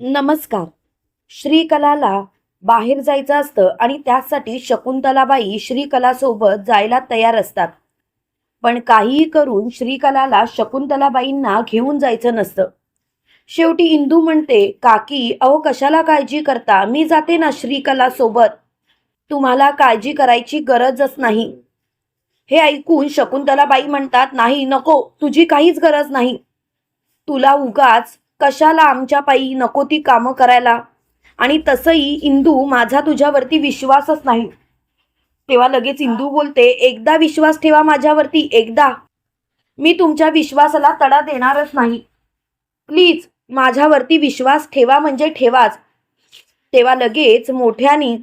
नमस्कार. श्रीकलाला बाहेर जायचं असतं आणि त्यासाठी शकुंतलाबाई श्रीकलासोबत जायला तयार असतात. पण काहीही करून श्रीकलाला शकुंतलाबाईंना घेऊन जायचं नसतं. शेवटी इंदू म्हणते काकी अहो कशाला काळजी करता? मी जाते ना श्रीकलासोबत. तुम्हाला काळजी करायची गरजच नाही. हे ऐकून शकुंतलाबाई म्हणतात नाही नको तुझी काहीच गरज नाही. तुला उगाच कशाला आमच्या पायी नको ती कामं करायला? आणि तसंही इंदू माझा तुझ्यावरती विश्वासच नाही. तेव्हा लगेच इंदू बोलते एकदा विश्वास ठेवा माझ्यावरती एकदा. मी तुमच्या विश्वासाला तडा देणारच नाही. प्लीज माझ्यावरती विश्वास ठेवा म्हणजे ठेवाच. तेव्हा लगेच मोठ्यानी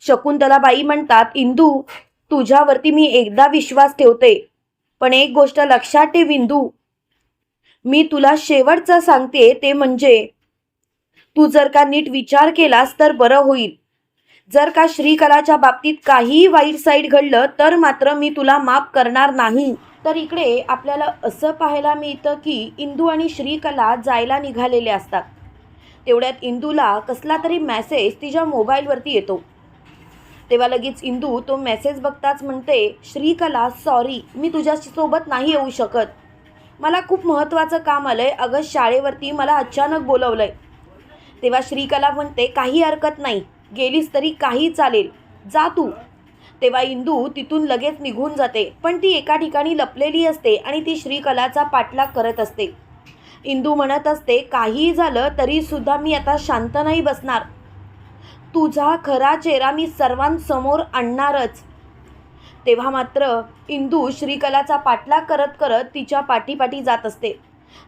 शकुंतलाबाई म्हणतात इंदू तुझ्यावरती मी एकदा विश्वास ठेवते. पण एक गोष्ट लक्षात ठेव इंदू. मी तुला शेवटचं सांगते ते म्हणजे तू जर का नीट विचार केलास तर बरं होईल. जर का श्रीकलाच्या बाबतीत काहीही वाईट साईड घडलं तर मात्र मी तुला माफ करणार नाही. तर इकडे आपल्याला असं पाहायला मिळतं की इंदू आणि श्रीकला जायला निघालेले असतात. तेवढ्यात इंदूला कसला तरी मेसेज तिच्या मोबाईलवरती येतो. तेव्हा लगेच इंदू तो मेसेज बघताच म्हणते श्रीकला सॉरी मी तुझ्यासोबत नाही येऊ शकत. मला खूप महत्त्वाचं काम आलं आहे अगं शाळेवरती मला अचानक बोलवलंय. तेव्हा श्रीकला म्हणते काही हरकत नाही. गेलीस तरी काही चालेल. जा तू. तेव्हा इंदू तिथून लगेच निघून जाते. पण ती एका ठिकाणी लपलेली असते आणि ती श्रीकलाचा पाठलाग करत असते. इंदू म्हणत असते काहीही झालं तरीसुद्धा मी आता शांत नाही बसणार. तुझा खरा चेहरा मी सर्वांसमोर आणणारच. तेव्हा मात्र इंदू श्रीकलाचा पाठलाग करत करत तिच्या पाठीपाठी जात असते.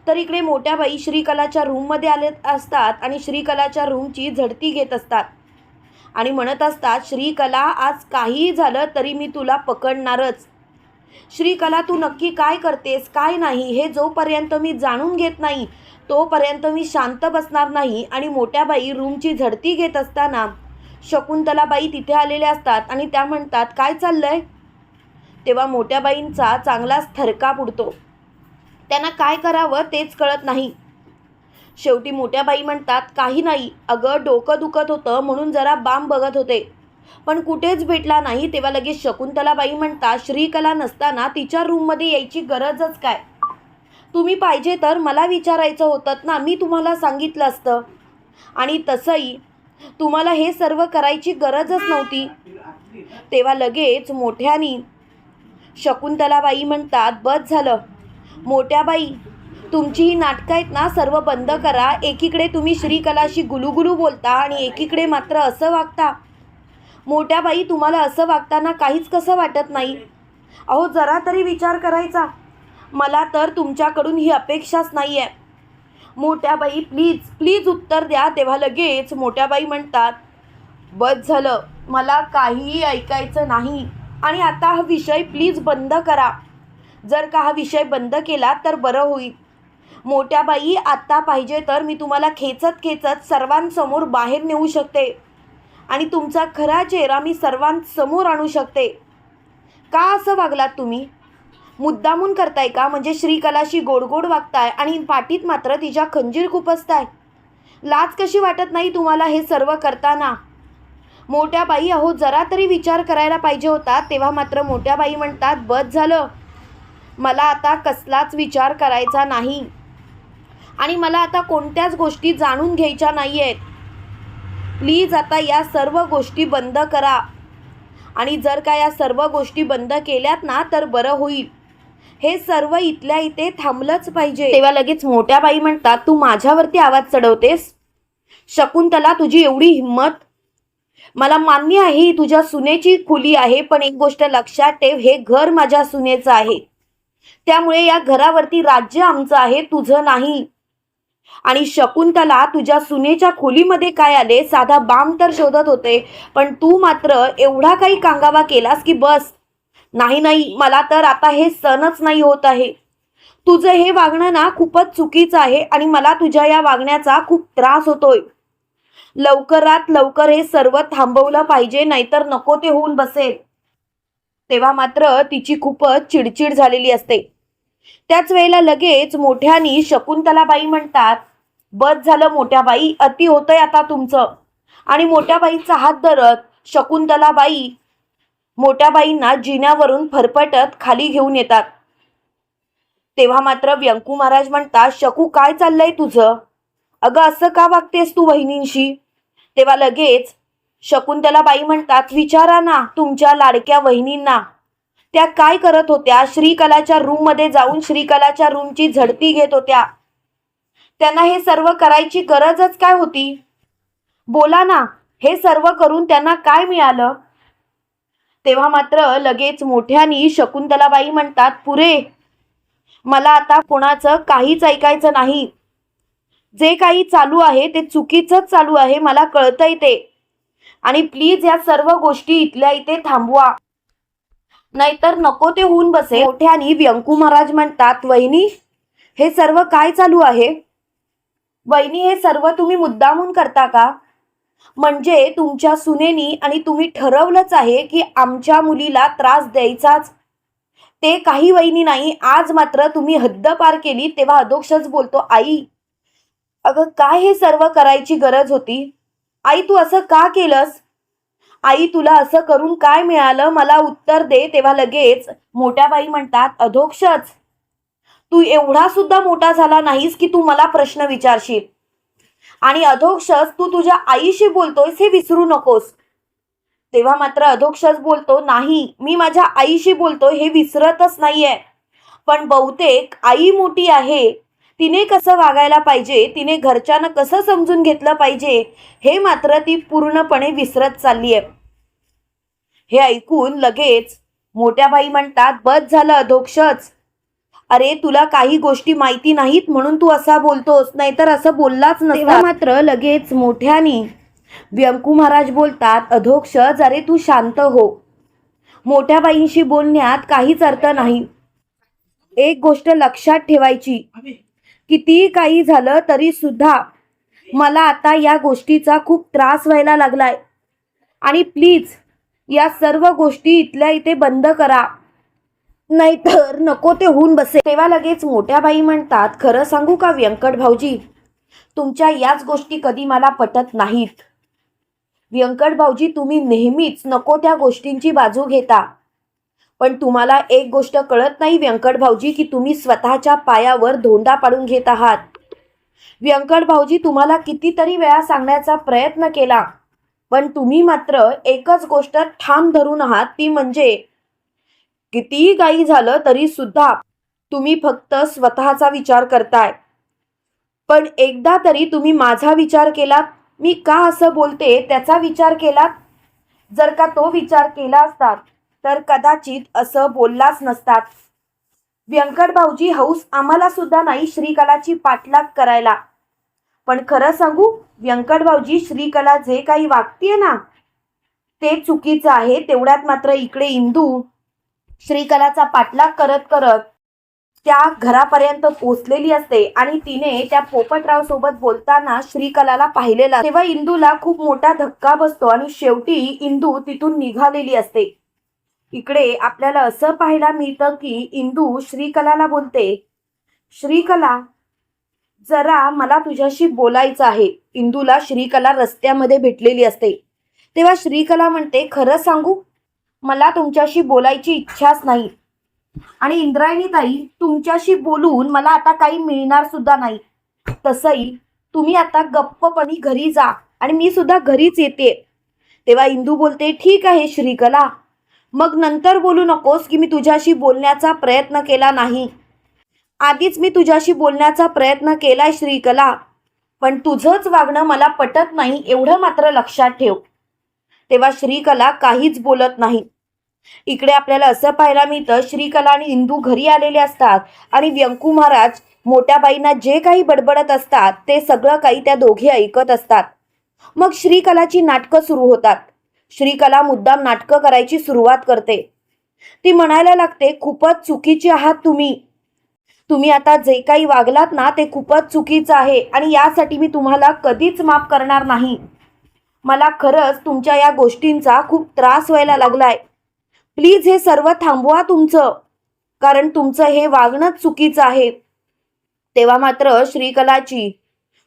तर इकडे मोठ्या बाई श्रीकलाच्या रूममध्ये आले असतात आणि श्रीकलाच्या रूमची झडती घेत असतात. आणि म्हणत असतात श्रीकला आज काहीही झालं तरी मी तुला पकडणारच. श्रीकला तू नक्की काय करतेस काय नाही हे जोपर्यंत मी जाणून घेत नाही तोपर्यंत मी शांत बसणार नाही. आणि मोठ्या बाई रूमची झडती घेत असताना शकुंतलाबाई तिथे आलेल्या असतात आणि त्या म्हणतात काय चाललंय? तेव्हा मोठ्याबाईंचा चांगलाच थरकाप उडतो त्यांना काय करावं तेच कळत नाही. शेवटी मोठ्या बाई म्हणतात काही नाही अगं डोकं दुखत होतं म्हणून जरा बाम बघत होते. पण कुठेच भेटला नाही तेव्हा लगेच शकुंतलाबाई म्हणतात श्रीकला नसताना तिच्या रूममध्ये यायची गरजच काय? तुम्ही पाहिजे तर मला विचारायचं होतं ना मी तुम्हाला सांगितलं असतं. आणि तसंही तुम्हाला हे सर्व करायची गरजच नव्हती. तेव्हा लगेच मोठ्यानी शकुंतलाबाई म्हणतात बस झालं. मोठ्या बाई तुमची ही नाटकं आहेत ना सर्व बंद करा. एकीकडे तुम्ही श्रीकलाशी गुलुगुलू बोलता आणि एकीकडे मात्र असं वागता. मोठ्या बाई तुम्हाला असं वागताना काहीच कसं वाटत नाही? अहो जरा तरी विचार करायचा. मला तर तुमच्याकडून ही अपेक्षाच नाही आहे मोठ्या बाई प्लीज प्लीज उत्तर द्या. तेव्हा लगेच मोठ्या बाई म्हणतात बस झालं. मला काहीही ऐकायचं नाही. आणि आता हा विषय प्लीज बंद करा. जर का हा विषय बंद केला तर बरं होईल. मोठ्या बाई आत्ता पाहिजे तर मी तुम्हाला खेचत खेचत सर्वांसमोर बाहेर नेऊ शकते. आणि तुमचा खरा चेहरा मी सर्वांसमोर आणू शकते. का असं वागलात तुम्ही? मुद्दामून करताय का? म्हणजे श्रीकलाशी गोडगोड वागताय आणि पाठीत मात्र तिच्या खंजीर खुपसताय लाज कशी वाटत नाही तुम्हाला हे सर्व करताना? मोठ्या बाई अहो जरा तरी विचार करायला पाहिजे होता तेव्हा मात्र मोठ्या बाई म्हणतात बस झालं. मला आता कसलाच विचार करायचा नाही. आणि मला आता कोणत्याच गोष्टी जाणून घ्यायच्या नाही आहेत प्लीज आता या सर्व गोष्टी बंद करा. आणि जर का या सर्व गोष्टी बंद केल्यात ना तर बरं होईल. हे सर्व इथल्या इथे थांबलंच पाहिजे. तेव्हा लगेच मोठ्या बाई म्हणतात तू माझ्यावरती आवाज चढवतेस? शकुंतला तुझी एवढी हिंमत मला मान्य आहे ही तुझ्या सुनेची खुली आहे पण एक गोष्ट लक्षात ठेव हे घर माझ्या सुनेचं आहे. त्यामुळे या घरावरती राज्य आमचं आहे तुझं नाही. आणि शकुंतला तुझ्या सुनेच्या खोलीमध्ये काय आले साधा बाम तर शोधत होते पण तू मात्र एवढा काही कांगावा केलास की बस. नाही नाही मला तर आता हे सणच नाही होत आहे. तुझं हे वागणं ना खूपच चुकीचं आहे आणि मला तुझ्या या वागण्याचा खूप त्रास होतोय. लवकरात लवकर हे सर्व थांबवलं पाहिजे नाहीतर नको ते होऊन बसेल. तेव्हा मात्र तिची खूपच चिडचिड झालेली असते. त्याच वेळेला लगेच मोठ्यानी शकुंतलाबाई म्हणतात बस झालं मोठ्या बाई अति होतंय आता तुमचं. आणि मोठ्या बाईचा हात धरत शकुंतलाबाई मोठ्या बाईंना जिन्यावरून फरफटत खाली घेऊन येतात. तेव्हा मात्र व्यंकू महाराज म्हणतात शकू काय चाललंय तुझं? अगं असं का वागतेस तू वहिनींशी? तेव्हा लगेच शकुंतलाबाई म्हणतात विचारा ना तुमच्या लाडक्या वहिनींना. त्या काय करत होत्या? श्रीकलाच्या रूममध्ये जाऊन श्रीकलाच्या रूमची झडती घेत होत्या. त्यांना हे सर्व करायची गरजच काय होती? बोला ना हे सर्व करून त्यांना काय मिळालं? तेव्हा मात्र लगेच मोठ्यानी शकुंतलाबाई म्हणतात पुरे मला आता कोणाचं काहीच ऐकायचं नाही. जे काही चालू आहे ते चुकीचंच चालू आहे मला कळतंय ते. आणि प्लीज या सर्व गोष्टी इथल्या इथे थांबवा. नाहीतर नको ते होऊन बसे मोठ्यानी व्यंकू महाराज म्हणतात वहिनी हे सर्व काय चालू आहे? वहिनी हे सर्व तुम्ही मुद्दामून करता का? म्हणजे तुमच्या सुनेनी आणि तुम्ही ठरवलंच आहे की आमच्या मुलीला त्रास द्यायचाच. ते काही वहिनी नाही आज मात्र तुम्ही हद्द पार केली तेव्हा अधोक्षच बोलतो आई अगं काय हे सर्व करायची गरज होती? आई तू असं का केलंस? आई तुला असं करून काय मिळालं? मला उत्तर दे तेव्हा लगेच. मोठ्या बाई म्हणतात अधोक्षच. तू एवढा सुद्धा मोठा झाला नाहीस की तू मला प्रश्न विचारशील. आणि अधोक्षच तू तुझ्या आईशी बोलतोयस हे विसरू नकोस. तेव्हा मात्र अधोक्षच बोलतो नाही मी माझ्या आईशी बोलतोय हे विसरतच नाहीये. पण बहुतेक आई मोठी आहे. तिने कसं वागायला पाहिजे तिने घरच्यांना कसं समजून घेतलं पाहिजे हे मात्र ती पूर्णपणे विसरत चालली आहे हे ऐकून लगेच मोठ्या बाई म्हणतात बस झालं अधोक्षच. अरे तुला काही गोष्टी माहिती नाहीत म्हणून तू असा बोलतोस नाहीतर असं बोललाच नसता मात्र लगेच मोठ्यानी व्यंकू महाराज बोलतात अधोक्षज अरे तू शांत हो. मोठ्या बाईंशी बोलण्यात काहीच अर्थ नाही. एक गोष्ट लक्षात ठेवायची. कितीही काही झालं तरी सुद्धा मला आता या गोष्टीचा खूप त्रास व्हायला लागलाय. आणि प्लीज या सर्व गोष्टी इथल्या इथे बंद करा. नाहीतर नको ते होऊन बसे. तेव्हा लगेच मोठ्या बाई म्हणतात खरं सांगू का व्यंकट भाऊजी? तुमच्या याच गोष्टी कधी मला पटत नाहीत. व्यंकट भाऊजी तुम्ही नेहमीच नको त्या गोष्टींची बाजू घेता. पण तुम्हाला एक गोष्ट कळत नाही व्यंकट भाऊजी की तुम्ही स्वतःच्या पायावर धोंडा पाडून घेत आहात. व्यंकट भाऊजी तुम्हाला कितीतरी वेळा सांगण्याचा प्रयत्न केला पण तुम्ही मात्र एकच गोष्ट ठाम धरून आहात ती म्हणजे कितीही काही झालं तरी सुद्धा तुम्ही फक्त स्वतःचा विचार करताय. पण एकदा तरी तुम्ही माझा विचार केलात मी का असं बोलते त्याचा विचार केलात? जर का तो विचार केला असतात तर कदाचित असं बोललाच नसतात. व्यंकट भाऊजी हौस आम्हाला सुद्धा नाही श्रीकलाची पाठलाग करायला. पण खरं सांगू व्यंकट भाऊजी श्रीकला जे काही वागतीये ना ते चुकीचं आहे. तेवढ्यात मात्र इकडे इंदू श्रीकलाचा पाठलाग करत करत त्या घरापर्यंत पोचलेली असते आणि तिने त्या पोपटराव सोबत बोलताना श्रीकलाला पाहिलेला. तेव्हा इंदूला खूप मोठा धक्का बसतो आणि शेवटी इंदू तिथून निघालेली असते. इकडे आपल्याला असं पाहायला मिळतं की इंदू श्रीकलाला बोलते श्रीकला जरा मला तुझ्याशी बोलायचं आहे. इंदूला श्रीकला रस्त्यामध्ये भेटलेली असते. तेव्हा श्रीकला म्हणते खरं सांगू मला तुमच्याशी बोलायची इच्छाच नाही. आणि इंद्रायणी ताई तुमच्याशी बोलून मला आता काही मिळणार सुद्धा नाही. तसंही तुम्ही आता गप्पपणी घरी जा आणि मी सुद्धा घरीच येते. तेव्हा इंदू बोलते ठीक आहे श्रीकला मग नंतर बोलू नकोस की मी तुझ्याशी बोलण्याचा प्रयत्न केला नाही. आधीच मी तुझ्याशी बोलण्याचा प्रयत्न केलाय श्रीकला. पण तुझंच वागणं मला पटत नाही एवढं मात्र लक्षात ठेव. तेव्हा श्रीकला काहीच बोलत नाही. इकडे आपल्याला असं पाहायला मिळतं श्रीकला आणि इंदू घरी आलेले असतात आणि व्यंकू महाराज मोठ्या बाईंना जे काही बडबडत असतात ते सगळं काही त्या दोघे ऐकत असतात. मग श्रीकलाची नाटकं सुरू होतात. श्रीकला मुद्दाम नाटकं करायची सुरुवात करते. ती म्हणायला लागते खूपच चुकीची आहात तुम्ही. तुम्ही आता जे काही वागलात ना ते खूपच चुकीचं आहे आणि यासाठी मी तुम्हाला कधीच माफ करणार नाही. मला खरंच तुमच्या या गोष्टींचा खूप त्रास व्हायला लागलाय. प्लीज हे सर्व थांबवा तुमचं कारण तुमचं हे वागणंच चुकीचं आहे. तेव्हा मात्र श्रीकलाची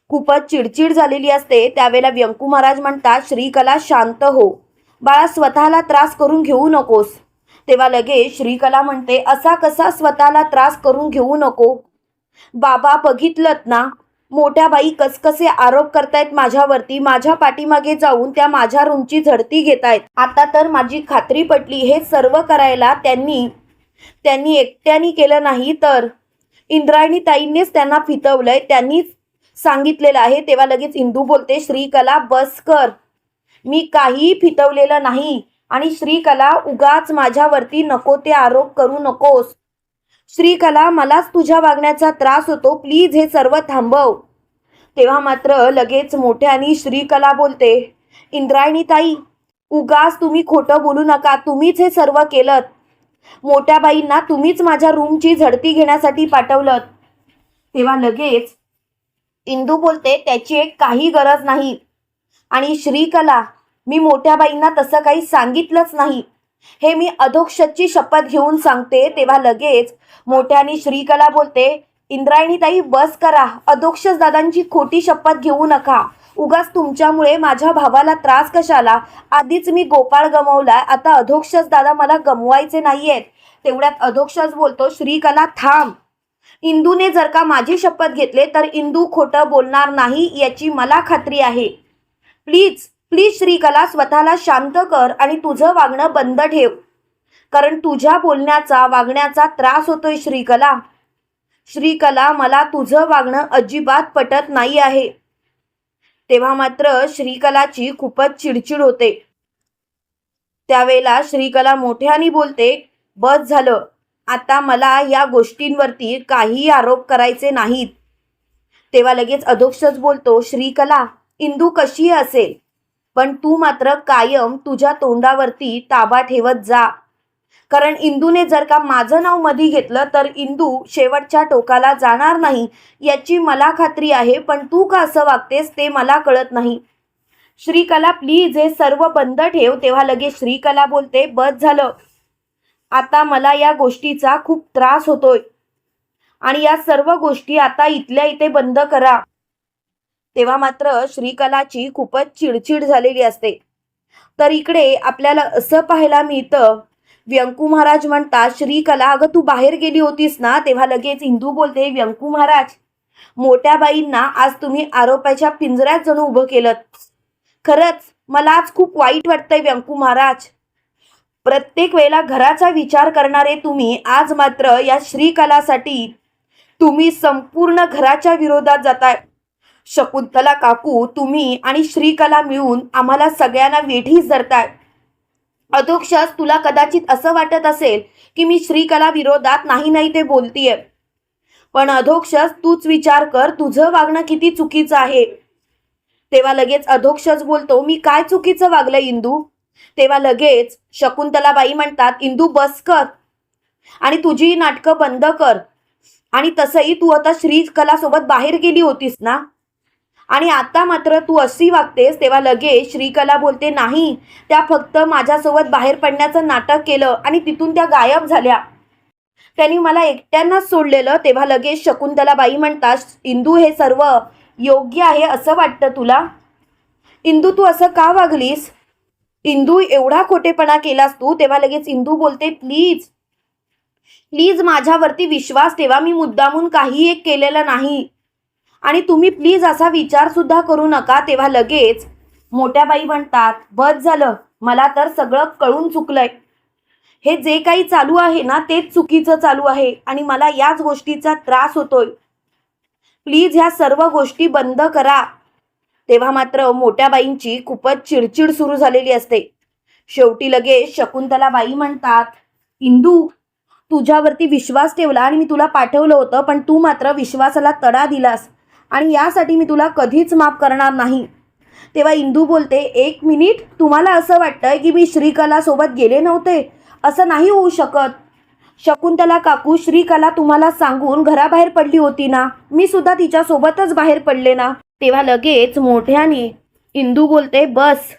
खूपच चिडचिड झालेली असते. त्यावेळेला व्यंकू महाराज म्हणतात श्रीकला शांत हो. बाळा स्वतःला त्रास करून घेऊ नकोस. तेव्हा लगेच श्रीकला म्हणते असा कसा स्वतःला त्रास करून घेऊ नको? बाबा बघितलत ना मोठ्या बाई कसकसे आरोप करतायत माझ्यावरती माझ्या पाठीमागे जाऊन त्या माझ्या रूमची झडती घेतायत. आता तर माझी खात्री पटली हे सर्व करायला त्यांनी त्यांनी एकट्याने केलं नाही तर. इंद्रायणी ताईंनीच त्यांना फितवलंय त्यांनीच सांगितलेलं आहे. तेव्हा लगेच इंदू बोलते श्रीकला बस कर. मी काहीही फितवलेलं नाही आणि श्रीकला उगाच माझ्यावरती नको ते आरोप करू नकोस. श्रीकला मलाच तुझ्या वागण्याचा त्रास होतो. प्लीज हे सर्व थांबव. तेव्हा मात्र लगेच मोठ्यानी श्रीकला बोलते इंद्रायणी ताई उगाच तुम्ही खोटं बोलू नका. तुम्हीच हे सर्व केलं मोठ्या बाईंना तुम्हीच माझ्या रूमची झडती घेण्यासाठी पाठवलं तेव्हा लगेच इंदू बोलते त्याची एक काही गरज नाही. आणि श्रीकला मी मोठ्या बाईंना तसं काही सांगितलंच नाही. हे मी अधोक्षतची शपथ घेऊन सांगते तेव्हा लगेच मोठ्याने श्रीकला बोलते इंद्रायणी ताई बस करा. अधोक्षस दादांची खोटी शपथ घेऊ नका. उगाच तुमच्यामुळे माझ्या भावाला त्रास कशाला? आधीच मी गोपाळ गमवलाय. आता अधोक्षस दादा मला गमवायचे नाहीयेत. तेवढ्यात अधोक्षस बोलतो श्रीकला थांब. इंदूने जर का माझी शपथ घेतले तर इंदू खोटं बोलणार नाही याची मला खात्री आहे. प्लीज प्लीज श्रीकला स्वतःला शांत कर आणि तुझं वागणं बंद ठेव. कारण तुझ्या बोलण्याचा वागण्याचा त्रास होतोय श्रीकला. श्रीकला मला तुझं वागणं अजिबात पटत नाही आहे. तेव्हा मात्र श्रीकलाची खूपच चिडचिड होते. त्यावेळेला श्रीकला मोठ्याने बोलते बस झालं. आता मला या गोष्टींवरती काही आरोप करायचे नाहीत. तेव्हा लगेच अधोक्षच बोलतो श्रीकला इंदू कशी असेल? पण तू मात्र कायम तुझ्या तोंडावरती ताबा ठेवत जा. कारण इंदूने जर का माझं नाव मधी घेतलं तर इंदू शेवटच्या टोकाला जाणार नाही याची मला खात्री आहे पण तू का असं वागतेस ते मला कळत नाही. श्रीकला प्लीज हे सर्व बंद ठेव तेव्हा लगेच श्रीकला बोलते बस झालं. आता मला या गोष्टीचा खूप त्रास होतोय. आणि या सर्व गोष्टी आता इथल्या इथे बंद करा. तेव्हा मात्र श्रीकलाची खूपच चिडचिड झालेली असते. तर इकडे आपल्याला असं पाहायला मिळतं व्यंकू महाराज म्हणतात श्रीकला अगं तू बाहेर गेली होतीस ना तेव्हा लगेच इंदू बोलते व्यंकू महाराज मोठ्या बाईंना आज तुम्ही आरोपाच्या पिंजऱ्यात जणू उभं केलं खरंच मला आज खूप वाईट वाटतंय व्यंकू महाराज. प्रत्येक वेळेला घराचा विचार करणारे तुम्ही आज मात्र या श्रीकलासाठी तुम्ही संपूर्ण घराच्या विरोधात जाताय. शकुंतला काकू तुम्ही आणि श्रीकला मिळून आम्हाला सगळ्यांना वेठीस धरताय. अधोक्षस तुला कदाचित असं वाटत असेल की मी श्रीकला विरोधात नाही नाही ते बोलतीये. पण अधोक्षस तूच विचार कर तुझं वागणं किती चुकीचं आहे. तेव्हा लगेच अधोक्षस बोलतो मी काय चुकीचं वागलं इंदू? तेव्हा लगेच शकुंतलाबाई म्हणतात इंदू बस कर आणि तुझी नाटकं बंद कर. आणि तसंही तू आता श्रीकलासोबत बाहेर गेली होतीस ना? आणि आता मात्र तू अशी वागतेस तेव्हा लगेच श्रीकला बोलते नाही त्या फक्त माझ्यासोबत बाहेर पडण्याचं नाटक केलं आणि तिथून त्या गायब झाल्या. त्यांनी मला एकट्यांनाच सोडलेलं तेव्हा लगेच शकुंतलाबाई म्हणतात इंदू हे सर्व योग्य आहे असं वाटतं तुला? इंदू तू असं का वागलीस? इंदू एवढा खोटेपणा केलास तू. तेव्हा लगेच इंदू बोलते प्लीज प्लीज माझ्यावरती विश्वास ठेवा मी मुद्दामून काही एक केलेलं नाही. आणि तुम्ही प्लीज असा विचार सुद्धा करू नका तेव्हा लगेच मोठ्या बाई म्हणतात बस झालं मला तर सगळं कळून चुकलंय. हे जे काही चालू आहे ना तेच चुकीचं चालू आहे आणि मला याच गोष्टीचा त्रास होतोय. प्लीज ह्या सर्व गोष्टी बंद करा. तेव्हा मात्र मोठ्या बाईंची खूपच चिडचिड सुरू झालेली असते. शेवटी लगेच शकुंतला बाई म्हणतात इंदू तुझ्यावरती विश्वास ठेवला आणि मी तुला पाठवलं होतं पण तू मात्र विश्वासाला तडा दिलास. आणि यासाठी मी तुला कधीच माफ करणार नाही. तेव्हा इंदू बोलते एक मिनिट तुम्हाला असं वाटतंय की मी श्रीकलासोबत गेले नव्हते? असं नाही होऊ शकत. शकुंतला काकू श्रीकला तुम्हाला सांगून घराबाहेर पडली होती ना? मी सुद्धा तिच्यासोबतच बाहेर पडले ना? तेव्हा लगेच मोठ्याने इंदू बोलते बस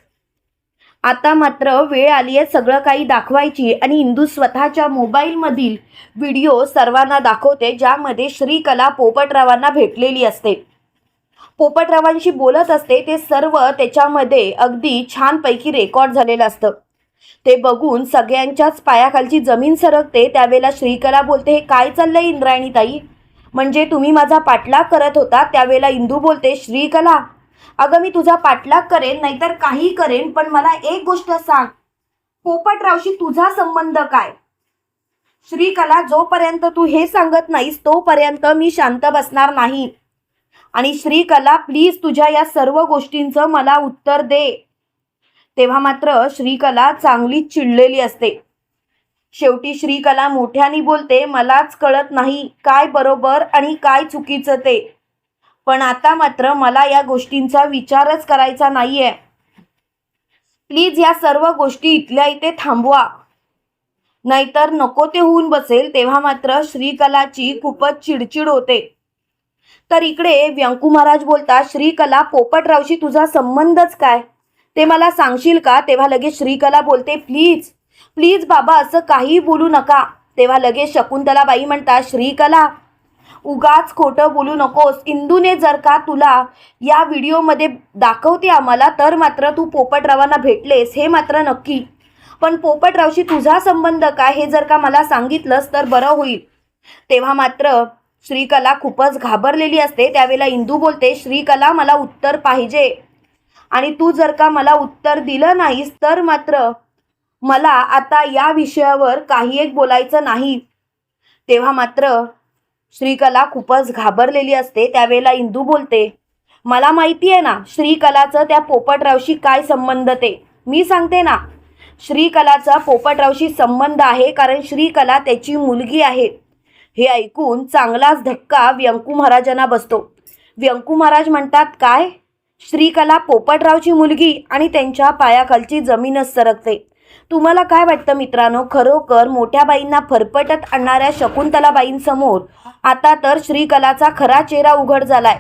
आता मात्र वेळ आली आहे सगळं काही दाखवायची आणि इंदू स्वतःच्या मोबाईलमधील व्हिडिओ सर्वांना दाखवते ज्यामध्ये श्रीकला पोपटरावांना भेटलेली असते. पोपटरावांशी बोलत असते ते सर्व त्याच्यामध्ये अगदी छानपैकी रेकॉर्ड झालेलं असतं. ते बघून सगळ्यांच्याच पायाखालची जमीन सरकते त्यावेळेला श्रीकला बोलते हे काय चाललंय इंद्रायणी ताई म्हणजे तुम्ही माझा पाठलाग करत होता त्यावेळेला इंदू बोलते श्रीकला अगं मी तुझा पाठलाग करेन नाहीतर काही करेन पण मला एक गोष्ट सांग. पोपटरावशी तुझा संबंध काय? श्रीकला जोपर्यंत तू हे सांगत नाहीस तोपर्यंत मी शांत बसणार नाही. आणि श्रीकला प्लीज तुझ्या या सर्व गोष्टींचं मला उत्तर दे. तेव्हा मात्र श्रीकला चांगली चिडलेली असते. शेवटी श्रीकला मोठ्याने बोलते मलाच कळत नाही काय बरोबर आणि काय चुकीचं ते. पण आता मात्र मला या गोष्टींचा विचारच करायचा नाहीये. प्लीज या सर्व गोष्टी इथल्या इथे थांबवा. नाहीतर नको ते होऊन बसेल तेव्हा मात्र श्रीकलाची खूपच चिडचिड होते. तर इकडे व्यंकू महाराज बोलतात श्रीकला पोपटरावशी तुझा संबंधच काय? ते मला सांगशील का? तेव्हा लगेच श्रीकला बोलते प्लीज प्लीज बाबा असं काही बोलू नका. तेव्हा लगेच शकुंतलाबाई म्हणतात श्रीकला उगाच खोटं बोलू नकोस. इंदूने जर का तुला या व्हिडिओमध्ये दाखवते आम्हाला तर मात्र तू पोपटरावांना भेटलेस. हे मात्र नक्की. पण पोपटरावशी तुझा संबंध काय हे जर का मला सांगितलंस तर बरं होईल. तेव्हा मात्र श्रीकला खूपच घाबरलेली असते. त्यावेळेला इंदू बोलते श्रीकला मला उत्तर पाहिजे. आणि तू जर का मला उत्तर दिलं नाहीस तर मात्र मला आता या विषयावर काही एक बोलायचं नाही. तेव्हा मात्र श्रीकला खूपच घाबरलेली असते त्यावेळेला इंदू बोलते मला माहिती आहे ना श्रीकलाचं त्या पोपटरावशी काय संबंध ते. मी सांगते ना श्रीकलाचा पोपटरावशी संबंध आहे कारण श्रीकला त्याची मुलगी आहे. हे ऐकून चांगलाच धक्का व्यंकू महाराजांना बसतो. व्यंकू महाराज म्हणतात काय? श्रीकला पोपटरावची मुलगी आणि त्यांच्या पायाखालची जमीनच सरकते. तुम्हाला काय वाटतं मित्रांनो? खरोखर मोठ्या बाईंना फरफटत आणणाऱ्या शकुंतलाबाईंसमोर आता तर श्रीकलाचा खरा चेहरा उघड झालाय.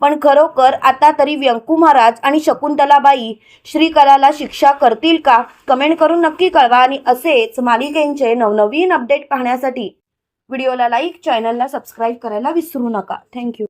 पण खरोखर आता तरी व्यंकू महाराज आणि शकुंतलाबाई श्रीकलाला शिक्षा करतील का? कमेंट करून नक्की कळवा आणि असेच मालिकेंचे नवनवीन अपडेट पाहण्यासाठी व्हिडिओला लाईक चॅनलला सबस्क्राईब करायला विसरू नका. थँक्यू.